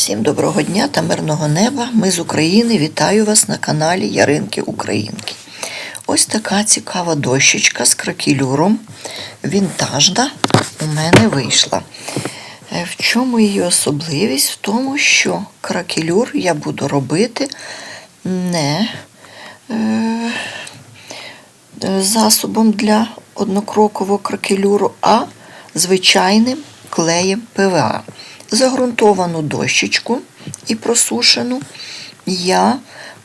Всім доброго дня та мирного неба. Ми з України. Вітаю вас на каналі Яринки Українки. Ось така цікава дощечка з кракелюром. Вінтажна у мене вийшла. Е, В чому її особливість? В тому, що кракелюр я буду робити не е, е, засобом для однокрокового кракелюру, а звичайним клеєм ПВА. Загрунтовану дощечку і просушену я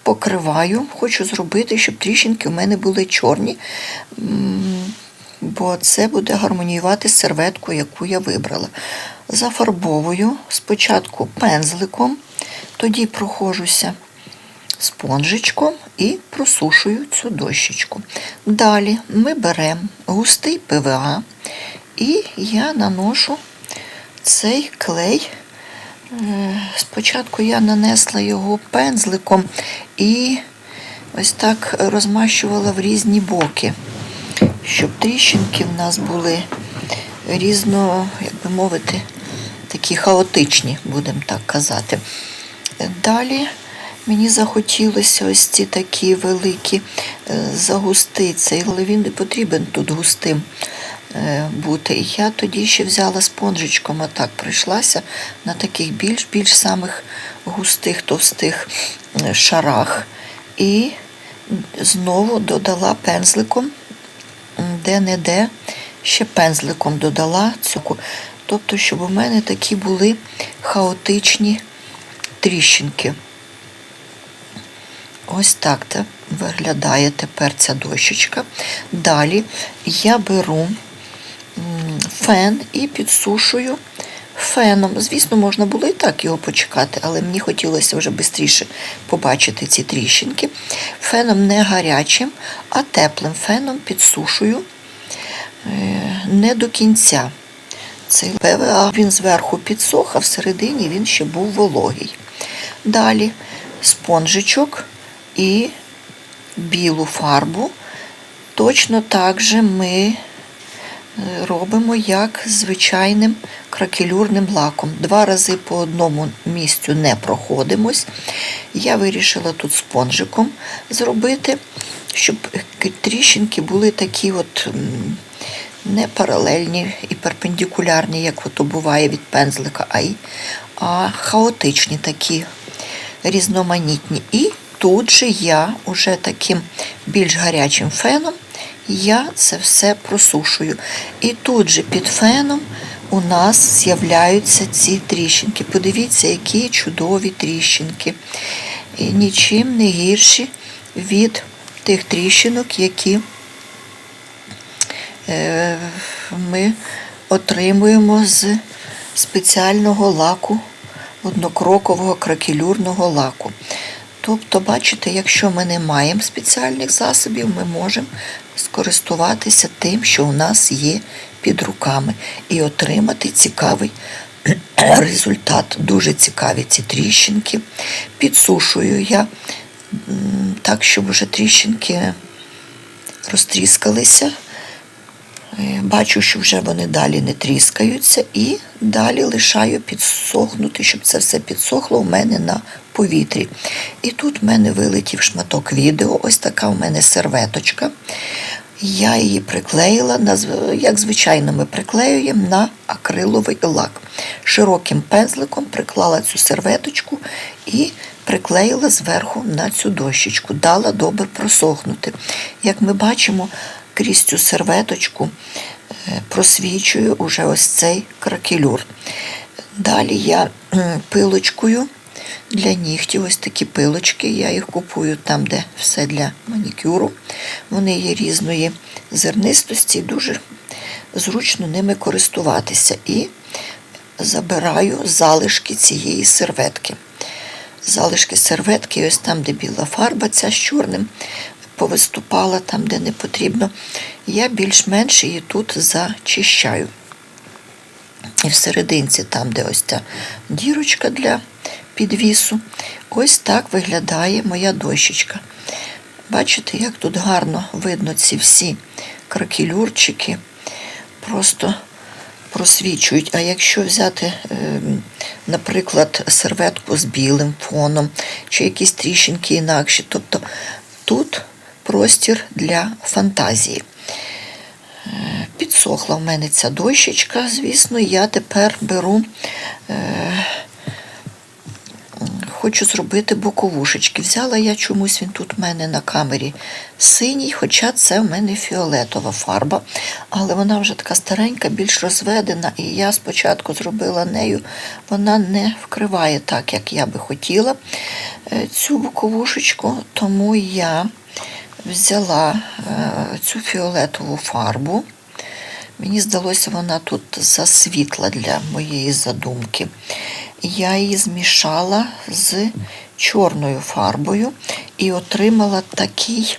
покриваю, хочу зробити, щоб тріщинки в мене були чорні, бо це буде гармоніювати з серветкою, яку я вибрала. Зафарбовую спочатку пензликом, тоді проходжуся спонжичком і просушую цю дощечку. Далі ми беремо густий ПВА і я наношу цей клей. Е, Спочатку я нанесла його пензликом і ось так розмащувала в різні боки, щоб тріщинки в нас були різно, як би мовити, такі хаотичні, будемо так казати. Далі мені захотілося ось ці такі великі е, загусти цей, але він не потрібен тут густим бути. І я тоді ще взяла спонжичком, а так пройшлася на таких більш-більш самих густих, товстих е, шарах. І знову додала пензликом, де-не-де, ще пензликом додала цю. Тобто, щоб у мене такі були хаотичні тріщинки. Ось так виглядає тепер ця дощечка. Далі я беру фен і підсушую феном. Звісно, можна було і так його почекати, але мені хотілося вже швидше побачити ці тріщинки. Феном не гарячим, а теплим феном підсушую е, не до кінця. Цей ПВА він зверху підсох, а всередині він ще був вологий. Далі спонжичок і білу фарбу. Точно так же ми робимо як звичайним кракелюрним лаком. Два рази по одному місцю не проходимось. Я вирішила тут спонжиком зробити, щоб тріщинки були такі от не паралельні і перпендикулярні, як ото буває від пензлика, а й а хаотичні такі різноманітні. І тут же я уже таким більш гарячим феном я це все просушую. І тут же під феном у нас з'являються ці тріщинки. Подивіться, які чудові тріщинки. І нічим не гірші від тих тріщинок, які е, ми отримуємо з спеціального лаку, однокрокового кракелюрного лаку. Тобто, бачите, якщо ми не маємо спеціальних засобів, ми можемо скористуватися тим, що у нас є під руками, і отримати цікавий результат. Дуже цікаві ці тріщинки. Підсушую я так, щоб вже тріщинки розтріскалися. Е, Бачу, що вже вони далі не тріскаються, і далі лишаю підсохнути, щоб це все підсохло у мене на повітрі. І тут в мене вилетів шматок відео, ось така у мене серветочка. Я її приклеїла, як звичайно ми приклеюємо на акриловий лак. Широким пензликом приклала цю серветочку і приклеїла зверху на цю дощечку, дала добре просохнути. Як ми бачимо, крізь цю серветочку е, просвічую уже ось цей кракелюр. Далі я пилочкою для нігтів, ось такі пилочки, я їх купую там, де все для манікюру. Вони є різної зернистості, дуже зручно ними користуватися. І забираю залишки цієї серветки. Залишки серветки, ось там, де біла фарба, ця з чорним повиступала, там, де не потрібно. Я більш-менш її тут зачищаю. І всерединці, там, де ось ця дірочка для підвісу, ось так виглядає моя дощечка. Бачите, як тут гарно видно ці всі кракелюрчики. Просто просвічують. А якщо взяти, ем, наприклад, серветку з білим фоном чи якісь тріщинки інакші, тобто тут простір для фантазії. Е, Підсохла в мене ця дощечка, звісно, я тепер беру, е, хочу зробити боковушечки. Взяла я чомусь він тут в мене на камері синій, хоча це в мене фіолетова фарба, але вона вже така старенька, більш розведена, і я спочатку зробила нею, вона не вкриває так, як я би хотіла е, цю боковушечку, тому я взяла е, цю фіолетову фарбу. Мені здалося, вона тут засвітла для моєї задумки. Я її змішала з чорною фарбою і отримала такий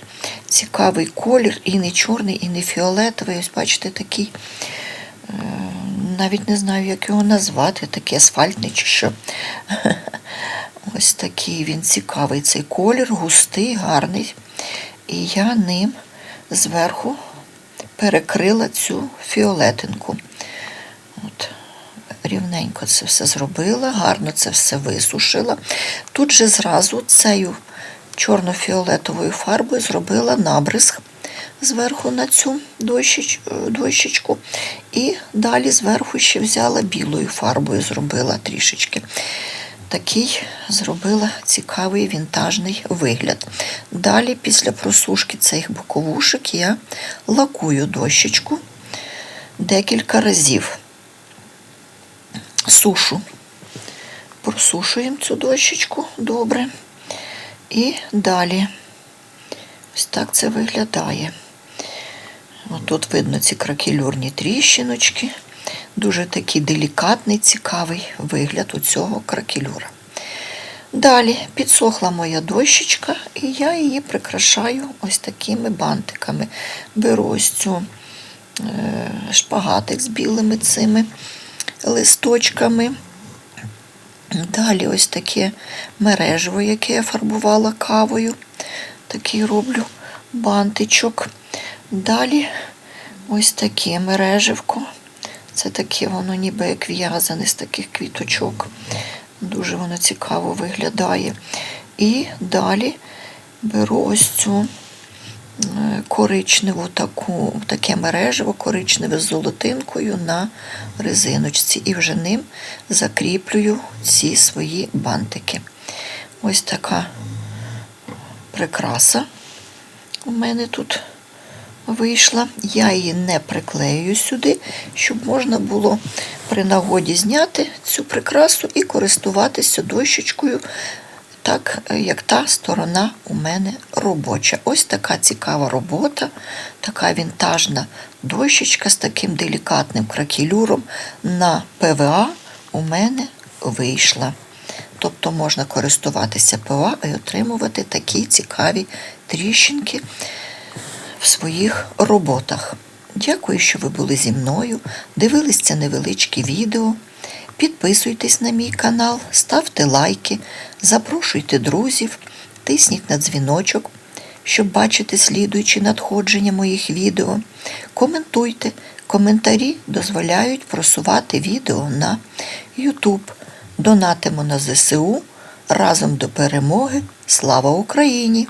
цікавий колір, і не чорний, і не фіолетовий. Ось бачите, такий, е, навіть не знаю, як його назвати, такий асфальтний чи що. Ось такий він цікавий цей колір, густий, гарний. І я ним зверху перекрила цю фіолетинку. Рівненько це все зробила, гарно це все висушила. Тут же зразу цією чорно-фіолетовою фарбою зробила набризк зверху на цю дощечку. І далі зверху ще взяла білою фарбою, зробила трішечки. Такий зробила цікавий вінтажний вигляд. Далі, після просушки цих боковушок, я лакую дощечку декілька разів. Сушу. Просушуємо цю дощечку добре. І далі ось так це виглядає. Тут видно ці кракелюрні тріщиночки. Дуже такий делікатний, цікавий вигляд у цього кракелюра. Далі підсохла моя дощечка, і я її прикрашаю ось такими бантиками. Беру ось цю е, шпагатик з білими цими листочками. Далі ось таке мережево, яке я фарбувала кавою. Такий роблю бантичок. Далі ось таке мережевко. Це таке воно ніби як в'язане з таких квіточок. Дуже воно цікаво виглядає. І далі беру ось цю коричневу таку, таке мережево, коричневе з золотинкою на резиночці. І вже ним закріплюю ці свої бантики. Ось така прикраса у мене тут вийшла. Я її не приклею сюди, щоб можна було при нагоді зняти цю прикрасу і користуватися дощечкою, так як та сторона у мене робоча. Ось така цікава робота, така вінтажна дощечка з таким делікатним кракелюром на ПВА у мене вийшла. Тобто можна користуватися ПВА і отримувати такі цікаві тріщинки в своїх роботах. Дякую, що ви були зі мною, дивились це невеличке відео. Підписуйтесь на мій канал, ставте лайки, запрошуйте друзів, тисніть на дзвіночок, щоб бачити слідуючі надходження моїх відео. Коментуйте. Коментарі дозволяють просувати відео на YouTube. Донатимо на ЗСУ разом до перемоги. Слава Україні!